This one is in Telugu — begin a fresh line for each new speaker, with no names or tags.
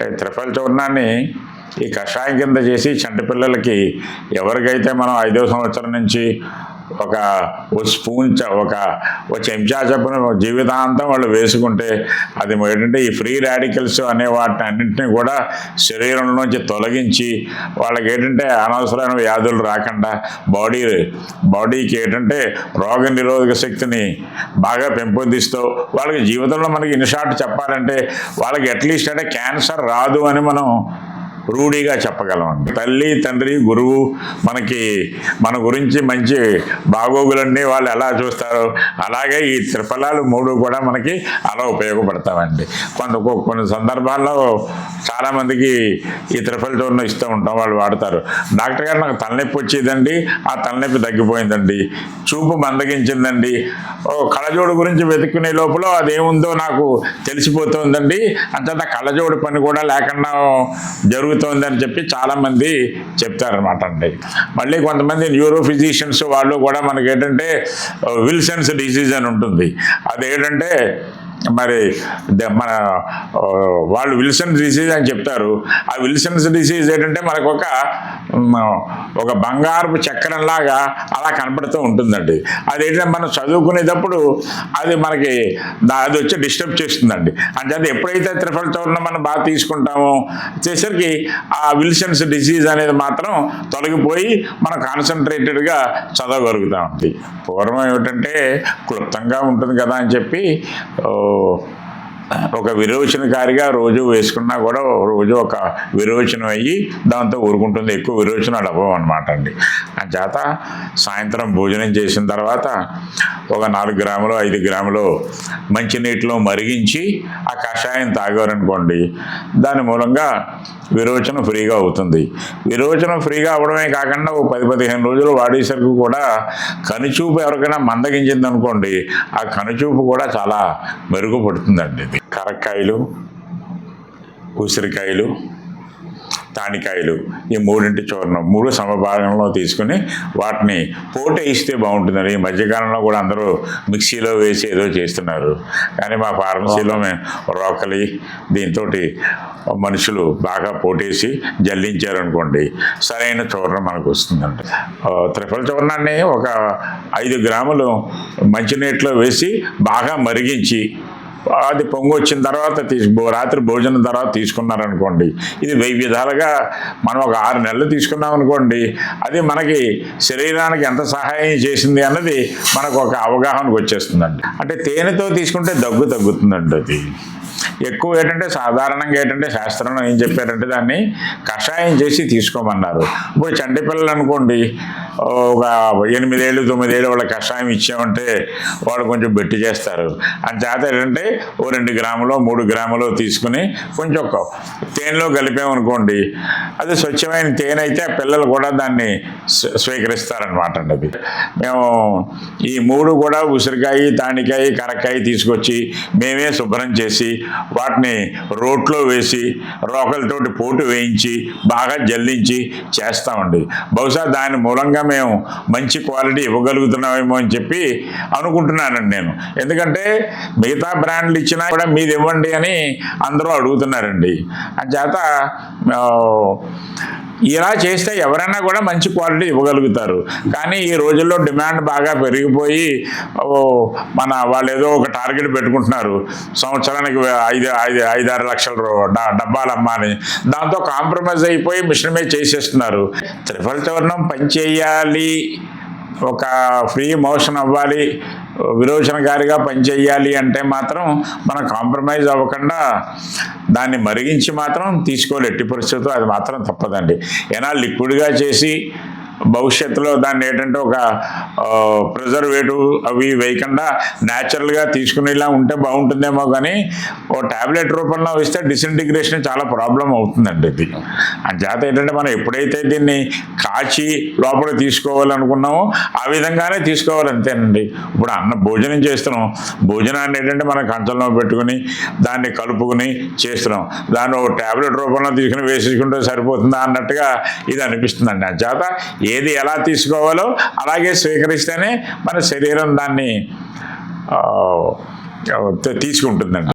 అంటే త్రిఫల చూర్ణాన్ని ఈ కషాయం కింద చేసి చంటి పిల్లలకి ఎవరికైతే మనం ఐదో సంవత్సరం నుంచి ఒక స్పూన్ ఒక ఒక చెంచా చప్పున జీవితాంతం వాళ్ళు వేసుకుంటే అది ఏంటంటే ఈ ఫ్రీ రాడికల్స్ అనే వాటిని అన్నింటినీ కూడా శరీరంలోంచి తొలగించి వాళ్ళకి ఏంటంటే అనవసరమైన వ్యాధులు రాకుండా బాడీ బాడీకి ఏంటంటే రోగ నిరోధక శక్తిని బాగా పెంపొందిస్తూ వాళ్ళకి జీవితంలో మనకి ఇన్షార్ట్ చెప్పాలంటే వాళ్ళకి అట్లీస్ట్ అంటే క్యాన్సర్ రాదు అని మనం రూఢిగా చెప్పగలం. తల్లి తండ్రి గురువు మనకి మన గురించి మంచి బాగోగులన్నీ వాళ్ళు ఎలా చూస్తారో అలాగే ఈ త్రిఫలాలు మూడు కూడా మనకి అలా ఉపయోగపడతామండి కొంత కొన్ని సందర్భాల్లో చాలామందికి ఈ త్రిఫల చూర్ణం ఇస్తూ ఉంటాం వాళ్ళు వాడతారు. డాక్టర్ గారు నాకు తలనొప్పి వచ్చేదండి. ఆ తలనొప్పి తగ్గిపోయిందండి. చూపు మందగించిందండి. ఓ కళ్ళజోడు గురించి వెతుక్కునే లోపల అదేముందో నాకు తెలిసిపోతుందండి. అంత కళ్ళజోడు పని కూడా లేకుండా పెరుగుతోందని చెప్పి చాలామంది చెప్తారనమాట అండి. మళ్ళీ కొంతమంది న్యూరో ఫిజిషియన్స్ వాళ్ళు కూడా మనకి ఏంటంటే విల్సన్స్ డిసీజ్ అని ఉంటుంది. అదేంటంటే మరి ద- మన వాళ్ళు విల్సన్స్ డిసీజ్ అని చెప్తారు. ఆ విల్సన్స్ డిసీజ్ ఏంటంటే మనకు ఒక ఒక బంగారపు చక్రంలాగా అలా కనపడుతూ ఉంటుందండి. అదేంటంటే మనం చదువుకునేటప్పుడు అది మనకి అది వచ్చి డిస్టర్బ్ చేస్తుందండి. అంటే ఎప్పుడైతే త్రిఫల చూర్ణం మనం బాగా తీసుకుంటామో చేసరికి ఆ విల్సన్స్ డిసీజ్ అనేది మాత్రం తొలగిపోయి మనం కాన్సన్ట్రేటెడ్గా చదవగలుగుతామండి. పూర్వం ఏమిటంటే క్లుప్తంగా ఉంటుంది కదా అని చెప్పి ఒక విరోచనకారిగా రోజు వేసుకున్నా కూడా రోజు ఒక విరోచనం అయ్యి దాంతో ఊరుకుంటుంది. ఎక్కువ విరోచనాలు అవ్వవు అనమాట అండి. చేత సాయంత్రం భోజనం చేసిన తర్వాత ఒక నాలుగు గ్రాములు ఐదు గ్రాములు మంచినీటిలో మరిగించి ఆ కషాయం తాగారనుకోండి దాని మూలంగా విరోచనం ఫ్రీగా అవుతుంది. విరోచనం ఫ్రీగా అవడమే కాకుండా ఓ పది పదిహేను రోజులు వాడేసరికి కూడా కనుచూపు ఎవరికైనా మందగించింది అనుకోండి ఆ కనుచూపు కూడా చాలా మెరుగుపడుతుందండి ఇది. కరక్కాయలు ఉసిరికాయలు తానికాయలు ఈ మూడింటి చూర్ణం మూడు సమభాగంలో తీసుకుని వాటిని పోట ఇస్తే బాగుంటుందని ఈ మధ్యకాలంలో కూడా అందరూ మిక్సీలో వేసి ఏదో చేస్తున్నారు. కానీ మా ఫార్మసీలో మేము రోకలి దీంతో మనుషులు బాగా పోటేసి జల్లించారనుకోండి సరైన చూర్ణం మనకు వస్తుందంట త్రిఫల చూర్ణాన్ని ఒక ఐదు గ్రాములు మంచినీటిలో వేసి బాగా మరిగించి అది పొంగు వచ్చిన తర్వాత తీసు రాత్రి భోజనం తర్వాత తీసుకున్నారనుకోండి. ఇది వెయ్యి విధాలుగా మనం ఒక ఆరు నెలలు తీసుకున్నాం అనుకోండి. అది మనకి శరీరానికి ఎంత సహాయం చేసింది అన్నది మనకు ఒక అవగాహనకు వచ్చేస్తుందండి. అంటే తేనెతో తీసుకుంటే దగ్గు తగ్గుతుందండి అది. ఎక్కువ ఏంటంటే సాధారణంగా ఏంటంటే శాస్త్రంలో ఏం చెప్పారంటే దాన్ని కషాయం చేసి తీసుకోమన్నారు. ఇప్పుడు చంటి పిల్లలు అనుకోండి ఒక ఎనిమిదేళ్ళు తొమ్మిదేళ్ళు వాళ్ళ కషాయం ఇచ్చామంటే వాళ్ళు కొంచెం బెట్టి చేస్తారు. చేత ఏంటంటే ఓ రెండు గ్రాములు మూడు గ్రాములు తీసుకుని కొంచెం తేనెలో కలిపామనుకోండి అది స్వచ్ఛమైన తేనె అయితే పిల్లలు కూడా దాన్ని స్వ- స్వీకరిస్తారనమాట అండి. అది మేము ఈ మూడు కూడా ఉసిరికాయ తానికాయ కరక్కాయ తీసుకొచ్చి మేమే శుభ్రం చేసి వాటిని రోట్లో వేసి రోకలతోటి పోటు వేయించి బాగా జల్లించి చేస్తామండి బహుశా దాని మూలంగా మేము మంచి క్వాలిటీ ఇవ్వగలుగుతున్నామేమో అని చెప్పి అనుకుంటున్నానండి నేను. ఎందుకంటే మిగతా బ్రాండ్లు ఇచ్చినా కూడా మీది ఇవ్వండి అని అందరూ అడుగుతున్నారండి. అని చేత ఇలా చేస్తే ఎవరైనా కూడా మంచి క్వాలిటీ ఇవ్వగలుగుతారు. కానీ ఈ రోజుల్లో డిమాండ్ బాగా పెరిగిపోయి మన వాళ్ళు ఏదో ఒక టార్గెట్ పెట్టుకుంటున్నారు. సంవత్సరానికి ఐదు ఐదు ఐదారు లక్షల రూ- డ- డబ్బాలు దాంతో కాంప్రమైజ్ అయిపోయి మిషన్ మీద చేసేస్తున్నారు. త్రిఫల చూర్ణం పనిచేయాలి ఒక ఫ్రీ మోషన్ అవ్వాలి. విరోచనకారిగా పనిచేయాలి అంటే మాత్రం మనం కాంప్రమైజ్ అవ్వకుండా దాన్ని మరిగించి మాత్రం తీసుకోవాలి ఎట్టి పరిస్థితుల్లో అది మాత్రం తప్పదండి. ఏనా లిక్విడ్గా చేసి భవిష్యత్తులో దాన్ని ఏంటంటే ఒక ప్రిజర్వేటివ్ అవి వేయకుండా న్యాచురల్గా తీసుకునేలా ఉంటే బాగుంటుందేమో కానీ ఓ ట్యాబ్లెట్ రూపంలో ఇస్తే డిసింటిగ్రేషన్ చాలా ప్రాబ్లం అవుతుందండి ఇది. అంచేత ఏంటంటే మనం ఎప్పుడైతే దీన్ని కాచి లోపల తీసుకోవాలనుకున్నామో ఆ విధంగానే తీసుకోవాలి అంతేనండి. ఇప్పుడు అన్న భోజనం చేస్తున్నాం. భోజనాన్ని ఏంటంటే మనం కంచంలో పెట్టుకుని దాన్ని కలుపుకుని చేస్తున్నాం. దాన్ని ఒక ట్యాబ్లెట్ రూపంలో తీసుకుని వేసేసుకుంటే సరిపోతుందా అన్నట్టుగా ఇది అనిపిస్తుందండి. అంచేత ఏది ఎలా తీసుకోవాలో అలాగే స్వీకరిస్తేనే మన శరీరం దాన్ని తీసుకుంటుందండి.